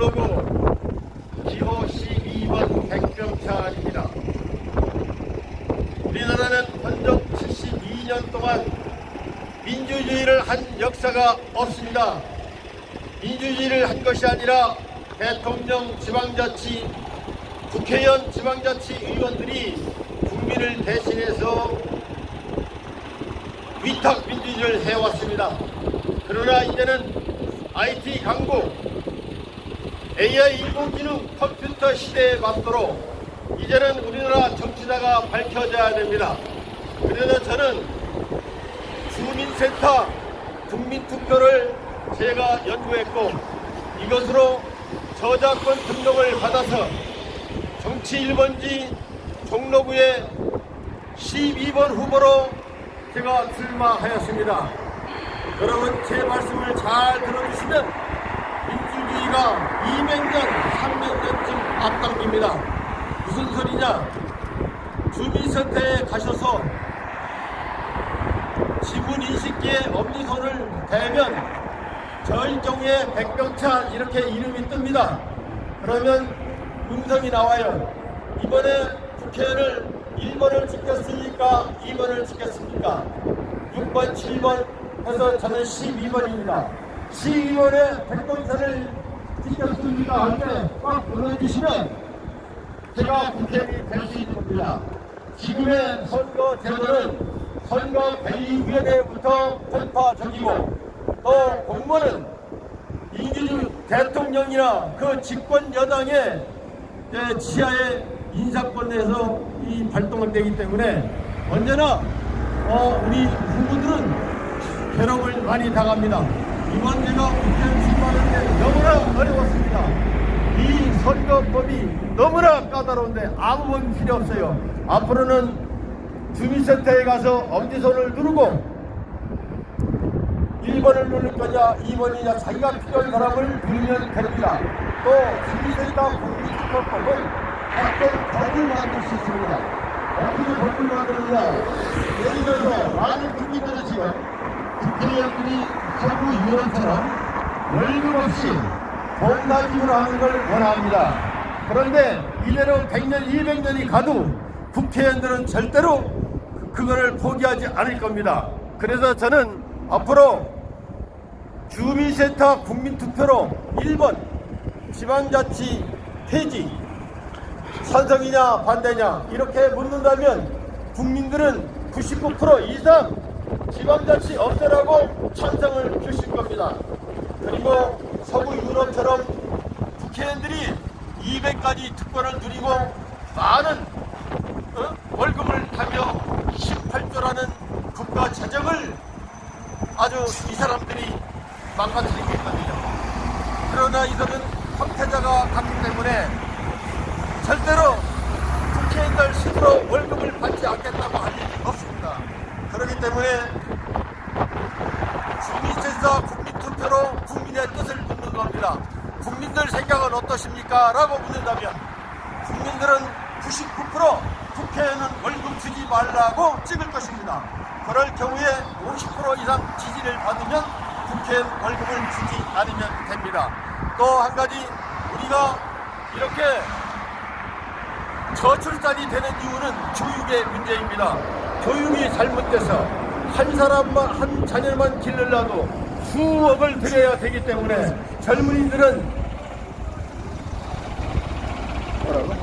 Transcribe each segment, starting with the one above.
종로구 기호 12번 백병차입니다. 우리나라는 헌정 72년 동안 민주주의를 한 역사가 없습니다. 민주주의를 한 것이 아니라 대통령 지방자치 국회의원 지방자치 의원들이 국민을 대신해서 위탁 민주주의를 해왔습니다. 그러나 이제는 IT 강국, AI 인공지능 컴퓨터 시대에 맞도록 이제는 우리나라 정치자가 밝혀져야 됩니다. 그래서 저는 주민센터 국민투표를 제가 연구했고 이것으로 저작권 등록을 받아서 정치 1번지 종로구의 12번 후보로 제가 출마하였습니다. 여러분 제 말씀을 잘 들어주시면 민주주의가 200년, 300년쯤 앞당깁니다. 무슨 소리냐? 주민센터에 가셔서 지분 인식기에 엄지손을 대면 저일 경우에 백병찬 이렇게 이름이 뜹니다. 그러면 음성이 나와요. 이번에 국회의원을 1번을 찍겠습니까? 2번을 찍겠습니까? 6번, 7번 해서 저는 12번입니다. 12번에 백병찬을 찍겠습니까? 할때꽉 눌러주시면 제가 국회의원이 될 수 있는 겁니다. 지금의 선거 제도는 선거 관리위원회부터 편파적이고 또 공무원은 이기주 대통령이나 그 집권 여당의 예, 지하의 인사권 내에서 이 발동을 되기 때문에 언제나 어, 우리 후보들은 괴로움을 많이 당합니다. 이번 제가 국회의원 출마하는데 너무나 어려웠습니다. 이 선거법이 너무나 까다로운데 아무 건 필요 없어요. 앞으로는 주민센터에 가서 엄지손을 누르고 1번을 누를 거냐 2번이냐 자기가 필요한 사람을 누르면 됩니다. 또 주민센터 국민투표법은 어떤 법을 만들 수 있습니다. 어떻게 법을 만드느냐 예를 들어서 많은 국민들은 지금 국회의원들이 서구 유언처럼 월급 없이 봉사집으로 하는 걸 원합니다. 그런데 이대로 100년, 200년이 가도 국회의원들은 절대로 그거를 포기하지 않을 겁니다. 그래서 저는 앞으로 주민센터 국민투표로 1번 지방자치 폐지 찬성이냐 반대냐 이렇게 묻는다면 국민들은 99% 이상 지방자치 없애라고 찬성을 주실 겁니다. 그리고 서구 유럽처럼 국회의원들이 200가지 특권을 누리고 많은 어? 월급을 타며 18조라는 국가 재정을 아주 이 사람들이 망가뜨리고 있거든요. 그러나 이들은 황태자가 갔기 때문에 절대로 국회의원들 스스로 월급을 받지 않겠다고 없습니다. 때문에 주민센터 국민투표로 국민의 뜻을 묻는 겁니다. 국민들 생각은 어떠십니까? 라고 묻는다면 국민들은 99% 국회에는 월급 주지 말라고 찍을 것입니다. 그럴 경우에 50% 이상 지지를 받으면 국회에 월급을 주지 않으면 됩니다. 또 한 가지 우리가 이렇게 저출산이 되는 이유는 교육의 문제입니다. 교육이 잘못돼서 한 사람만 한 자녀만 길러려도 수억을 들여야 되기 때문에 젊은이들은 뭐라고?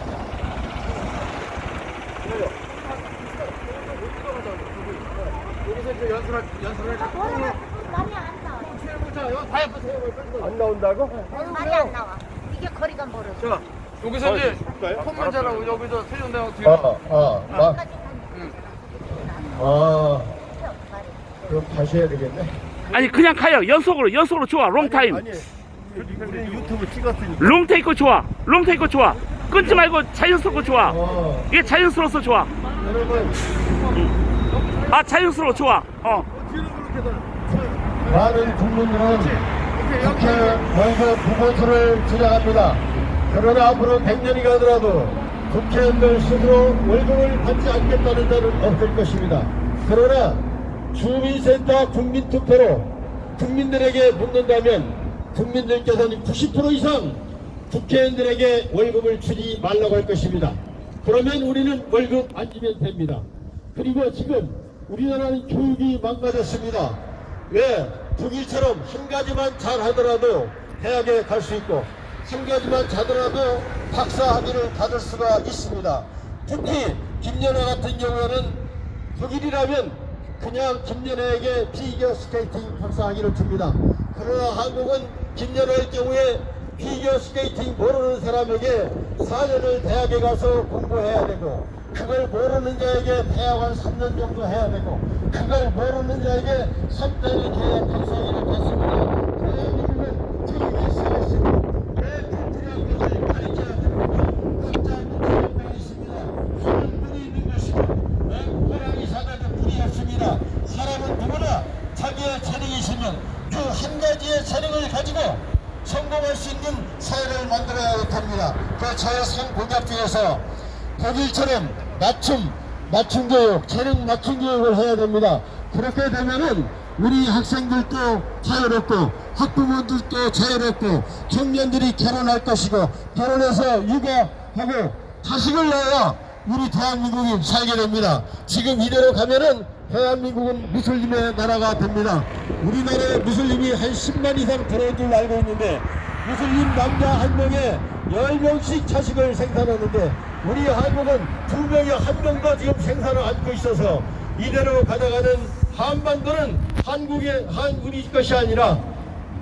여기서 이제 연수를 연수를 자꾸 말이 안 나온다고? 말이 안 나와. 이게 거리가 멀어. 자, 여기서 이제 볼까요? 폰만 자라고 여기서 세운다고 뒤에. 아, 아, 아, 아, 그럼 다시 해야 되겠네. 아니 그냥 가요. 연속으로 연속으로 좋아. 롱타임. 아니, 우리 유튜브 찍었으니까. 롱테이크 좋아. 롱테이크 좋아. 끊지 말고 자연스럽고 좋아. 어, 이게 자연스러워서 좋아. 여러분, 아 자연스러워. 좋아. 어. 많은 국민들은 국회 원서 부보수를 주장합니다. 그러나 앞으로 100년이 가더라도 국회의원들 스스로 월급을 받지 않겠다는 자는 없을 것입니다. 그러나 주민센터 국민투표로 국민들에게 묻는다면 국민들께서는 90% 이상 국회의원들에게 월급을 주지 말라고 할 것입니다. 그러면 우리는 월급 안 주면 됩니다. 그리고 지금 우리나라는 교육이 망가졌습니다. 왜? 독일처럼 한 가지만 잘 하더라도 대학에 갈 수 있고 한 가지만 잘하더라도 박사 학위를 받을 수가 있습니다. 특히 김연아 같은 경우에는 독일이라면 그냥 김연아에게 피겨 스케이팅 박사 학위를 줍니다. 그러나 한국은 김연아의 경우에 피겨 스케이팅 모르는 사람에게 4년을 대학에 가서 공부해야 되고 그걸 모르는 자에게 대학 한 3년 정도 해야 되고 그걸 모르는 자에게 3년의 계약 박사학위를 받습니다. 대한민국은 지금 있어야겠습니다. 왜 국제학교를 가르쳐야 됩니까? 각자 국제학교가 있습니다. 하는 분이 있는 것이고 호랑이 사다가 분이 없습니다. 사람은 누구나 자기의 재능이 있으면 그 한 가지의 재능을 가지고 성공할 수 있는 사회를 만들어야 합니다. 그 저의 상공약 중에서 독일처럼 맞춤, 맞춤 교육, 재능 맞춤 교육을 해야 됩니다. 그렇게 되면은 우리 학생들도 자유롭고 학부모들도 자유롭고 청년들이 결혼할 것이고 결혼해서 육아하고 자식을 낳아야 우리 대한민국이 살게 됩니다. 지금 이대로 가면은 대한민국은 무슬림의 나라가 됩니다. 우리나라에 무슬림이 한 10만 이상 들어온 줄 알고 있는데 무슬림 남자 한 명에 10명씩 자식을 생산하는데 우리 한국은 두 명에 한 명도 지금 생산을 안고 있어서 이대로 가져가는 한반도는 한국의 한 우리 것이 아니라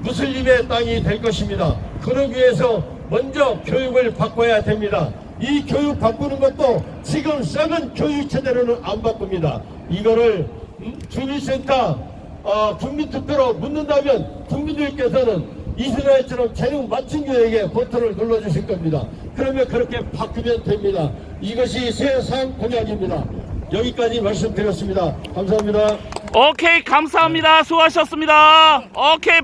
무슬림의 땅이 될 것입니다. 그러기 위해서 먼저 교육을 바꿔야 됩니다. 이 교육 바꾸는 것도 지금 썩은 교육 체제로는 안 바꿉니다. 이거를 음, 주민센터 어, 국민투표로 묻는다면 국민들께서는 이스라엘처럼 재능 맞춤 교육에 버튼을 눌러주실 겁니다. 그러면 그렇게 바꾸면 됩니다. 이것이 세상 공약입니다. 여기까지 말씀드렸습니다. 감사합니다. 오케이 감사합니다 수고하셨습니다 오케이